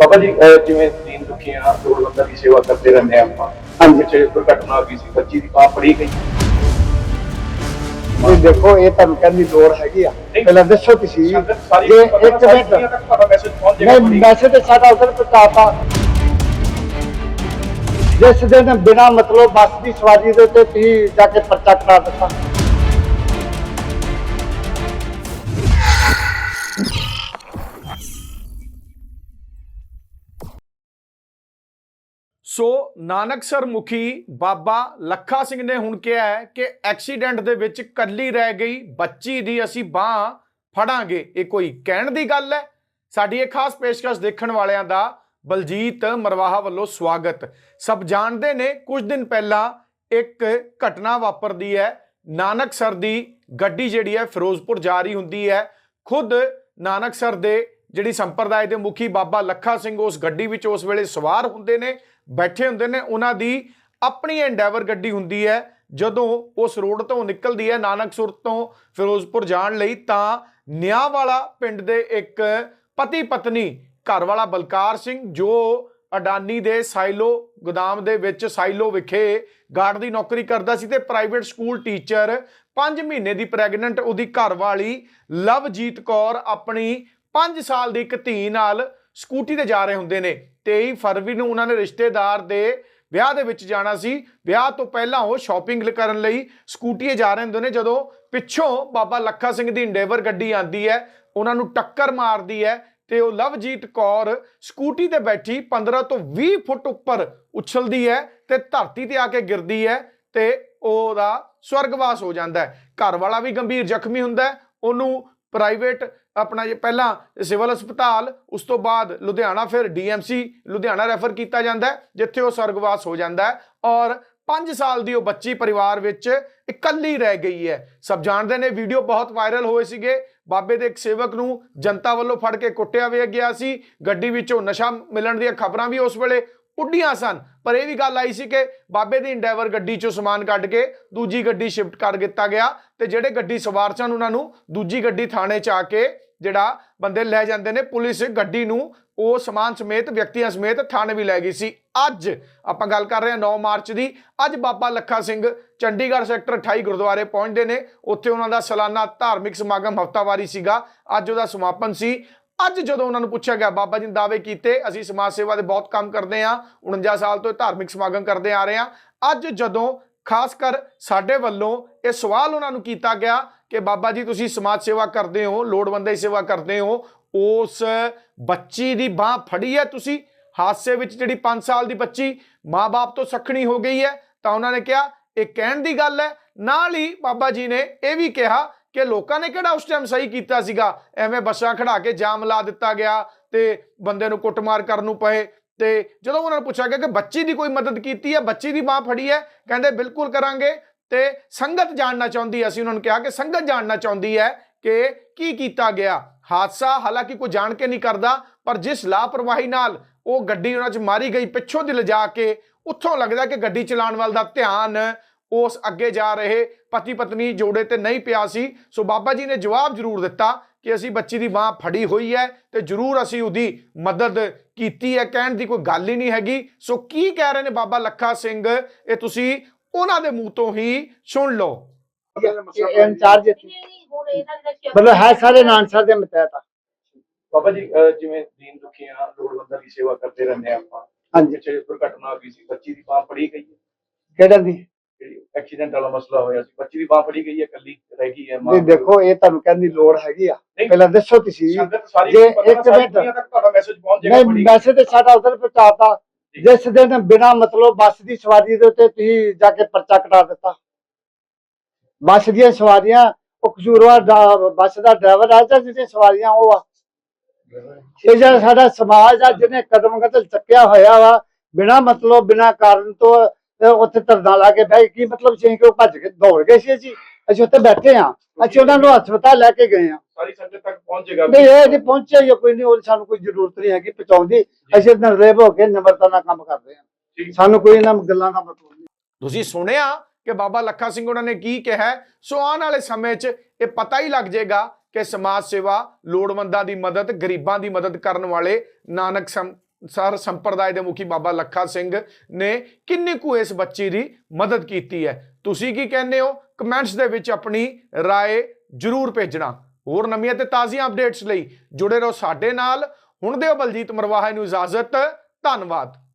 ਬਾਬਾ ਜੀ ਅਹ ਜਿਵੇਂ ਦੀਨ ਦੁਖੀਆਂ ਲੋੜਵੰਦਾਂ ਦੀ ਸੇਵਾ ਕਰਦੇ ਰਹਿੰਦੇ ਆ ਆਪਾਂ। ਹਾਂਜੀ। ਪਿੱਛੇ ਦੁਰਘਟਨਾ ਆ ਗਈ ਸੀ ਬੱਚੀ ਦੀ ਬਾਹ ਫੜੀ ਗਈ। ਇਹ ਦੇਖੋ ਇਹ ਤੁਹਾਨੂੰ ਕਹਿੰਦੀ ਲੋੜ ਹੈਗੀ ਆ। ਪਹਿਲਾਂ ਦੱਸੋ ਤੁਸੀਂ ਸੰਗਤ ਸਾਰੀ ਜੇ ਇੱਕ ਸਾਰੀ ਮਿੰਟ। ਦੁਨੀਆ ਤੱਕ ਤੁਹਾਡਾ ਮੈਸੇਜ ਪਹੁੰਚ ਜਾਏਗਾ ਨਹੀਂ ਬੜੀ- ਵੈਸੇ ਤੇ ਸਾਡਾ ਉਧਰ ਪਤਾਤਾ ਜਿਸ ਦਿਨ ਬਿਨਾ ਮਤਲਬ ਬੱਸ ਦੀ ਸਵਾਰੀ ਦੇ ਉੱਤੇ ਤੁਸੀਂ ਜਾ ਕੇ ਪਰਚਾ ਕਰਾ ਦਿੱਤਾ। ਸੋ ਨਾਨਕਸਰ ਮੁਖੀ ਬਾਬਾ ਲੱਖਾ ਸਿੰਘ ਨੇ ਹੁਣ ਕਿਹਾ ਹੈ ਕਿ ਐਕਸੀਡੈਂਟ ਦੇ ਵਿੱਚ ਕੱਲੀ ਰਹਿ ਗਈ ਬੱਚੀ ਦੀ ਅਸੀਂ ਬਾਹ ਫੜਾਂਗੇ। ਇਹ ਕੋਈ ਕਹਿਣ ਦੀ ਗੱਲ ਹੈ? ਸਾਡੀ ਇਹ ਖਾਸ ਪੇਸ਼ਕਸ਼ ਦੇਖਣ ਵਾਲਿਆਂ ਦਾ ਬਲਜੀਤ ਮਰਵਾਹਾ ਵੱਲੋਂ ਸਵਾਗਤ। ਸਭ ਜਾਣਦੇ ਨੇ, ਕੁਝ ਦਿਨ ਪਹਿਲਾਂ ਇੱਕ ਘਟਨਾ ਵਾਪਰਦੀ ਹੈ। ਨਾਨਕਸਰ ਦੀ ਗੱਡੀ ਜਿਹੜੀ ਹੈ ਫਿਰੋਜ਼ਪੁਰ ਜਾ ਰਹੀ ਹੁੰਦੀ ਹੈ। ਖੁਦ ਨਾਨਕਸਰ ਦੇ ਜਿਹੜੀ ਸੰਪਰਦਾਇ ਦੇ ਮੁਖੀ ਬਾਬਾ ਲੱਖਾ ਸਿੰਘ ਉਸ ਗੱਡੀ ਵਿੱਚ ਉਸ ਵੇਲੇ ਸਵਾਰ ਹੁੰਦੇ ਨੇ। ਬੈਠੇ ਹੁੰਦੇ ਨੇ, ਉਹਨਾਂ ਦੀ ਆਪਣੀ ਐਂਡੈਵਰ ਗੱਡੀ ਹੁੰਦੀ ਹੈ। ਜਦੋਂ ਉਸ ਰੋਡ ਤੋਂ ਨਿਕਲਦੀ ਹੈ, ਨਾਨਕਸੁਰ ਤੋਂ ਫਿਰੋਜ਼ਪੁਰ ਜਾਣ ਲਈ, ਤਾਂ ਨਿਆਂ ਵਾਲਾ ਪਿੰਡ ਦੇ ਇੱਕ ਪਤੀ ਪਤਨੀ ਘਰ ਵਾਲਾ ਬਲਕਾਰ ਸਿੰਘ, ਜੋ ਅਡਾਨੀ ਦੇ ਸਾਈਲੋ ਗੋਦਾਮ ਦੇ ਵਿੱਚ ਸਾਈਲੋ ਵਿਖੇ ਗਾਰਡ ਦੀ ਨੌਕਰੀ ਕਰਦਾ ਸੀ ਤੇ ਪ੍ਰਾਈਵੇਟ ਸਕੂਲ ਟੀਚਰ 5 ਮਹੀਨੇ ਦੀ ਪ੍ਰੈਗਨੈਂਟ ਉਹਦੀ ਘਰ ਵਾਲੀ ਲਵਜੀਤ ਕੌਰ ਆਪਣੀ 5 ਸਾਲ ਦੀ ਇੱਕ ਧੀ ਨਾਲ ਸਕੂਟੀ ਤੇ ਜਾ ਰਹੇ ਹੁੰਦੇ ਨੇ। 23 ਫਰਵਰੀ ਨੂੰ ਉਹਨਾਂ ਨੇ ਰਿਸ਼ਤੇਦਾਰ ਦੇ ਵਿਆਹ ਦੇ ਵਿੱਚ ਜਾਣਾ ਸੀ। ਵਿਆਹ ਤੋਂ ਪਹਿਲਾਂ ਉਹ ਸ਼ਾਪਿੰਗ ਕਰਨ ਲਈ ਸਕੂਟੀਏ ਜਾ ਰਹੇ ਹੁੰਦੇ ਨੇ, ਜਦੋਂ ਪਿੱਛੋਂ ਬਾਬਾ ਲੱਖਾ ਸਿੰਘ ਦੀ ਇੰਡੇਵਰ ਗੱਡੀ ਆਂਦੀ ਹੈ, ਉਹਨਾਂ ਨੂੰ ਟੱਕਰ ਮਾਰਦੀ ਹੈ ਤੇ ਉਹ ਲਵਜੀਤ ਕੌਰ ਸਕੂਟੀ ਤੇ ਬੈਠੀ 15 ਤੋਂ 20 ਫੁੱਟ ਉੱਪਰ ਉਛਲਦੀ ਹੈ ਤੇ ਧਰਤੀ ਤੇ ਆ ਕੇ ਗਿਰਦੀ ਹੈ ਤੇ ਉਹਦਾ ਸਵਰਗਵਾਸ ਹੋ ਜਾਂਦਾ ਹੈ। ਘਰ ਵਾਲਾ ਵੀ ਗੰਭੀਰ ਜ਼ਖਮੀ ਹੁੰਦਾ ਹੈ, ਉਹਨੂੰ ਪ੍ਰਾਈਵੇਟ ਆਪਣਾ ਜੇ ਪਹਿਲਾਂ ਸਿਵਲ ਹਸਪਤਾਲ, ਉਸ ਤੋਂ ਬਾਅਦ ਲੁਧਿਆਣਾ, ਫਿਰ ਡੀਐਮਸੀ ਲੁਧਿਆਣਾ ਰੈਫਰ ਕੀਤਾ ਜਾਂਦਾ ਜਿੱਥੇ ਉਹ ਸਰਗਵਾਸ ਹੋ ਜਾਂਦਾ ਔਰ 5 ਸਾਲ ਦੀ ਉਹ ਬੱਚੀ ਪਰਿਵਾਰ ਵਿੱਚ ਇਕੱਲੀ ਰਹਿ ਗਈ ਹੈ। ਸਭ ਜਾਣਦੇ ਨੇ, ਵੀਡੀਓ ਬਹੁਤ ਵਾਇਰਲ ਹੋਏ ਸੀਗੇ। ਬਾਬੇ ਦੇ ਇੱਕ ਸੇਵਕ ਨੂੰ ਜਨਤਾ ਵੱਲੋਂ ਫੜ ਕੇ ਕੁੱਟਿਆ ਵੀ ਗਿਆ ਸੀ। ਗੱਡੀ ਵਿੱਚੋਂ ਨਸ਼ਾ ਮਿਲਣ ਦੀਆਂ ਖਬਰਾਂ ਵੀ ਉਸ ਵੇਲੇ ਉੱਡੀਆਂ ਸਨ। ਪਰ ਇਹ ਵੀ ਗੱਲ ਆਈ ਸੀ ਕਿ ਬਾਬੇ ਦੀ ਇੰਡੈਵਰ ਗੱਡੀ ਚੋਂ ਸਮਾਨ ਕੱਢ ਕੇ ਦੂਜੀ ਗੱਡੀ ਸ਼ਿਫਟ ਕਰ ਦਿੱਤਾ ਗਿਆ ਤੇ ਜਿਹੜੇ ਗੱਡੀ ਸਵਾਰ ਸਨ ਉਹਨਾਂ ਨੂੰ ਦੂਜੀ ਗੱਡੀ ਥਾਣੇ 'ਚ ਆ ਕੇ ਜਿਹੜਾ ਬੰਦੇ ਲੈ ਜਾਂਦੇ ਨੇ, ਪੁਲਿਸ ਗੱਡੀ ਨੂੰ ਉਹ ਸਮਾਨ ਸਮੇਤ, ਵਿਅਕਤੀਆਂ ਸਮੇਤ ਥਾਣੇ ਵੀ ਲੈ ਗਈ ਸੀ। ਅੱਜ ਆਪਾਂ ਗੱਲ ਕਰ ਰਹੇ ਹਾਂ 9 ਮਾਰਚ ਦੀ। ਅੱਜ ਬਾਬਾ ਲੱਖਾ ਸਿੰਘ ਚੰਡੀਗੜ੍ਹ ਸੈਕਟਰ 28 ਗੁਰਦੁਆਰੇ ਪਹੁੰਚਦੇ ਨੇ। ਉੱਥੇ ਉਹਨਾਂ ਦਾ ਸਾਲਾਨਾ ਧਾਰਮਿਕ ਸਮਾਗਮ ਹਫਤਾਵਾਰੀ ਸੀਗਾ। ਅੱਜ ਉਹਦਾ ਸਮਾਪਨ ਸੀ। ਅੱਜ ਜਦੋਂ ਉਹਨਾਂ ਨੂੰ ਪੁੱਛਿਆ ਗਿਆ, ਬਾਬਾ ਜੀ ਨੇ ਦਾਅਵੇ ਕੀਤੇ, ਅਸੀਂ ਸਮਾਜ ਸੇਵਾ ਦੇ ਬਹੁਤ ਕੰਮ ਕਰਦੇ ਹਾਂ 49 ਸਾਲ ਤੋਂ ਇਹ ਧਾਰਮਿਕ ਸਮਾਗਮ ਕਰਦੇ ਆ ਰਹੇ ਹਾਂ। ਅੱਜ ਜਦੋਂ ਖਾਸ ਕਰ ਸਾਡੇ ਵੱਲੋਂ ਇਹ ਸਵਾਲ ਉਹਨਾਂ ਨੂੰ ਕੀਤਾ ਗਿਆ ਕਿ ਬਾਬਾ ਜੀ ਤੁਸੀਂ ਸਮਾਜ ਸੇਵਾ ਕਰਦੇ ਹੋ, ਲੋੜਵੰਦਾਂ ਦੀ ਸੇਵਾ ਕਰਦੇ ਹੋ, ਉਸ ਬੱਚੀ ਦੀ ਬਾਹ ਫੜੀ ਹੈ ਤੁਸੀਂ? ਹਾਦਸੇ ਵਿੱਚ ਜਿਹੜੀ 5 ਸਾਲ ਦੀ ਬੱਚੀ ਮਾਂ-ਬਾਪ ਤੋਂ ਸਖਣੀ ਹੋ ਗਈ ਹੈ, ਤਾਂ ਉਹਨਾਂ ਨੇ ਕਿਹਾ, ਇਹ ਕਹਿਣ ਦੀ ਗੱਲ ਹੈ। ਨਾਲ ਹੀ ਬਾਬਾ ਜੀ ਨੇ ਇਹ ਵੀ ਕਿਹਾ ਕਿ ਲੋਕਾਂ ਨੇ ਕਿਹੜਾ ਉਸ ਟਾਈਮ ਸਹੀ ਕੀਤਾ ਸੀਗਾ? ਐਵੇਂ ਬੱਸਾਂ ਖੜਾ ਕੇ ਜਾਮ ਲਾ ਦਿੱਤਾ ਗਿਆ ਤੇ ਬੰਦੇ ਨੂੰ ਕੁੱਟਮਾਰ ਕਰਨ ਨੂੰ ਪਏ ਤੇ ਜਦੋਂ ਉਹਨਾਂ ਨੂੰ ਪੁੱਛਿਆ ਗਿਆ ਕਿ ਬੱਚੀ ਦੀ ਕੋਈ ਮਦਦ ਕੀਤੀ ਹੈ, ਬੱਚੀ ਦੀ ਮਾਂ ਫੜੀ ਹੈ, ਕਹਿੰਦੇ ਬਿਲਕੁਲ ਕਰਾਂਗੇ ਤੇ ਸੰਗਤ ਜਾਣਨਾ ਚਾਹੁੰਦੀ ਅਸੀਂ ਉਹਨਾਂ ਨੂੰ ਕਿਹਾ ਕਿ ਸੰਗਤ ਜਾਣਨਾ ਚਾਹੁੰਦੀ ਹੈ ਕਿ ਕੀ ਕੀਤਾ ਗਿਆ। ਹਾਦਸਾ ਹਾਲਾਂਕਿ ਕੋਈ ਜਾਣ ਕੇ ਨਹੀਂ ਕਰਦਾ, ਪਰ ਜਿਸ ਲਾਪਰਵਾਹੀ ਨਾਲ ਉਹ ਗੱਡੀ ਉਹਨਾਂ 'ਚ ਮਾਰੀ ਗਈ, ਪਿੱਛੋਂ ਦੀ ਲਿਜਾ ਕੇ, ਉੱਥੋਂ ਲੱਗਦਾ ਕਿ ਗੱਡੀ ਚਲਾਉਣ ਵੱਲ ਦਾ ਧਿਆਨ ਉਸ ਅੱਗੇ ਜਾ ਰਹੇ ਪਤੀ ਪਤਨੀ ਜੋੜੇ ਤੇ ਨਹੀਂ ਪਿਆ ਸੀ। ਸੋ ਬਾਬਾ ਜੀ ਨੇ ਜਵਾਬ ਜ਼ਰੂਰ ਦਿੱਤਾ ਕਿ ਅਸੀਂ ਬੱਚੀ ਦੀ ਬਾਹ ਫੜੀ ਹੋਈ ਹੈ ਤੇ ਜ਼ਰੂਰ ਅਸੀਂ ਉਹਦੀ ਮਦਦ ਕੀਤੀ ਹੈ। ਕਹਿਣ ਦੀ ਕੋਈ ਗੱਲ ਹੀ ਨਹੀਂ ਹੈਗੀ। ਸੋ ਕੀ ਕਹਿ ਰਹੇ ਨੇ ਬਾਬਾ ਲੱਖਾ ਸਿੰਘ? ਇਹ ਤੁਸੀਂ ਉਹਨਾਂ ਦੇ ਮੂੰਹ ਤੋਂ ਹੀ ਸੁਣ ਲਓ। ਇੰਚਾਰਜ ਮਤਲਬ ਹੈ ਸਾਰੇ ਨਾਨਸਰ ਦੇ ਮਤਹਿਤ ਆ। ਬਾਬਾ ਜੀ ਜਿਵੇਂ ਦੀਨ ਦੁਖੀਆਂ ਲੋੜਵੰਦਾਂ ਦੀ ਸੇਵਾ ਕਰਦੇ ਰਹਿੰਦੇ ਆ ਆਪਾਂ। ਹਾਂਜੀ। ਪਿੱਛੇ ਦੁਰਘਟਨਾ ਆ ਗਈ ਸੀ ਬੱਚੀ ਦੀ ਬਾਹ ਫੜੀ ਗਈ ਹੈ। ਕਿਹੜਾ ਦੀ? ਐਕਸੀਡੈਂਟ ਵਾਲਾ ਮਸਲਾ ਹੋਇਆ ਸੀ ਬੱਚੀ ਦੀ ਬਾਹ ਫੜੀ ਗਈ ਹੈ ਇਕੱਲੀ ਰਹਿ ਗਈ ਹੈ ਮਾਂ ਨਹੀਂ ਦੇਖੋ ਇਹ ਤੁਹਾਨੂੰ ਕਹਿੰਦੀ ਲੋੜ ਹੈਗੀ ਆ। ਪਹਿਲਾਂ ਦੱਸੋ ਤੁਸੀਂ ਜੇ ਇੱਕ ਮਿੰਟ। ਤੁਹਾਡਾ ਮੈਸੇਜ ਪਹੁੰਚ ਜਾਏਗਾ ਨਹੀਂ ਵੈਸੇ ਤੇ ਸਾਡਾ ਉਧਰ ਪਹੁੰਚਾਤਾ। ਜਿਸ ਦਿਨ ਬਿਨਾ ਮਤਲਬ ਬੱਸ ਦੀ ਸਵਾਰੀ ਦੇ ਉੱਤੇ ਤੁਸੀਂ ਜਾ ਕੇ ਪਰਚਾ ਕਟਾ ਦਿੱਤਾ। ਬੱਸ ਦੀਆਂ ਸਵਾਰੀਆਂ ਉਹ ਕਸੂਰਵਾਰ ਦਾ- ਬੱਸ ਦਾ ਡਰਾਈਵਰ ਆ ਜਾਂ ਜਿਹਦੇ ਸਵਾਰੀਆਂ ਉਹ ਆ? ਇਹ ਜਿਹੜਾ ਸਾਡਾ ਸਮਾਜ ਆ ਜਿਹਨੇ ਕਦਮ ਕਦਮ ਚੱਕਿਆ ਹੋਇਆ ਵਾ ਬਿਨਾ ਮਤਲਬ ਬਿਨਾ ਕਾਰਨ ਤੋਂ ਉੱਥੇ ਧਰਨਾ ਲਾ ਕੇ ਬਹਿ ਕੀ ਮਤਲਬ ਸੀ? ਕਿ ਉਹ ਭੱਜ ਕੇ ਦੌੜ ਗਏ ਸੀ ਅਸੀਂ। ਅਸੀਂ ਉੱਥੇ ਬੈਠੇ ਆ ਅਸੀਂ ਉਹਨਾਂ ਨੂੰ ਹਸਪਤਾਲ ਲੈ ਕੇ ਗਏ ਆ ਸਾਰੀ ਸੰਗਤ ਤੱਕ ਪਹੁੰਚ ਜਾਏਗਾ ਨਹੀਂ ਇਹ ਜਾਂ ਕੋਈ ਨਹੀਂ ਉਹ ਸਾਨੂੰ ਕੋਈ ਜ਼ਰੂਰਤ ਨਹੀਂ ਹੈਗੀ ਪਹੁੰਚਾਉਣ ਦੀ। ਅਸੀਂ ਨਿਰਲੇਪ ਹੋ ਕੇ ਨਿਮਰਤਾ ਨਾਲ ਕੰਮ ਕਰਦੇ ਹਾਂ। ਠੀਕ। ਸਾਨੂੰ ਕੋਈ ਇਹਨਾਂ ਗੱਲਾਂ ਦਾ ਮਤਲਬ ਨਹੀਂ। ਤੁਸੀਂ ਸੁਣਿਆ ਕਿ ਬਾਬਾ ਲੱਖਾ ਸਿੰਘ ਉਹਨਾਂ ਨੇ ਕੀ ਕਿਹਾ? ਸੋ ਆਉਣ ਵਾਲੇ ਸਮੇਂ 'ਚ ਇਹ ਪਤਾ ਹੀ ਲੱਗ ਜਾਏਗਾ ਕਿ ਸਮਾਜ ਸੇਵਾ ਲੋੜਵੰਦਾਂ ਦੀ ਮਦਦ ਗਰੀਬਾਂ ਦੀ ਮਦਦ ਕਰਨ ਵਾਲੇ ਨਾਨਕ ਸਮ ਸਰ ਸੰਪਰਦਾਇ ਦੇ ਮੁਖੀ ਬਾਬਾ ਲੱਖਾ ਸਿੰਘ ਨੇ ਕਿੰਨੀ ਕੁ ਇਸ ਬੱਚੀ ਦੀ ਮਦਦ ਕੀਤੀ ਹੈ ਤੁਸੀਂ ਕੀ ਕਹਿੰਦੇ ਹੋ ਕਮੈਂਟਸ ਦੇ ਵਿੱਚ ਆਪਣੀ رائے ਜਰੂਰ ਭੇਜਣਾ ਹੋਰ ਨਵੀਆਂ ਤੇ ਤਾਜ਼ੀਆਂ ਅਪਡੇਟਸ ਲਈ ਜੁੜੇ ਰਹੋ ਸਾਡੇ ਨਾਲ ਹੁਣ ਦਿਓ ਬਲਜੀਤ ਮਰਵਾਹਾ ਨੂੰ ਇਜਾਜ਼ਤ ਧੰਨਵਾਦ